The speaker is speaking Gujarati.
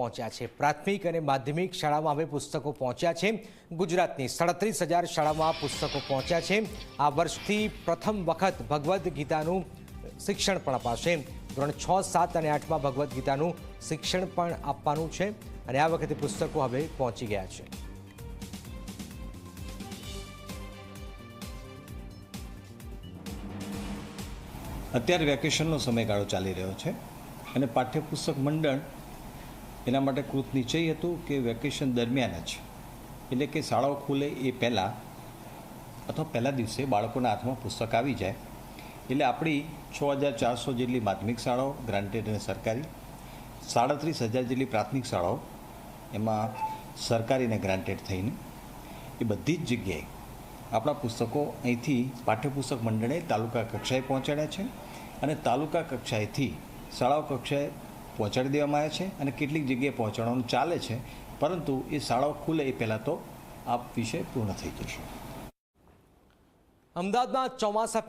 પહોંચ્યા છે. પ્રાથમિક અને માધ્યમિક શાળામાં હવે પુસ્તકો પહોંચ્યા છે. ગુજરાતની સાડત્રીસ હજાર શાળામાં પુસ્તકો પહોંચ્યા છે. આ વર્ષથી પ્રથમ વખત ભગવદ્ ગીતાનું શિક્ષણ પણ અપાશે. ધોરણ છ, સાત અને આઠમાં ભગવદ્ ગીતાનું શિક્ષણ પણ આપવાનું છે અને આ વખતે પુસ્તકો હવે પહોંચી ગયા છે. અત્યારે વેકેશનનો સમયગાળો ચાલી રહ્યો છે અને પાઠ્યપુસ્તક મંડળ એના માટે કૃત નિશ્ચય હતું કે વેકેશન દરમિયાન જ. એટલે કે શાળાઓ ખુલે એ પહેલાં અથવા પહેલા દિવસે બાળકોના હાથમાં પુસ્તક આવી જાય. એટલે આપણી છ હજાર ચારસો જેટલી માધ્યમિક શાળાઓ ગ્રાન્ટેડ અને સરકારી, સાડત્રીસ હજાર જેટલી પ્રાથમિક શાળાઓ, એમાં સરકારી અને ગ્રાન્ટેડ થઈને એ બધી જ જગ્યાએ આપણા પુસ્તકો અહીંથી પાઠ્યપુસ્તક મંડળે તાલુકા કક્ષાએ પહોંચાડ્યા છે અને તાલુકા કક્ષાએથી શાળાઓ કક્ષાએ પહોંચાડી દેવામાં આવ્યા છે અને કેટલીક જગ્યાએ પહોંચાડવાનું ચાલે છે, પરંતુ એ શાળાઓ ખુલે એ પહેલાં તો આ વિષય પૂર્ણ થઈ જશે. અમદાવાદમાં ચોમાસા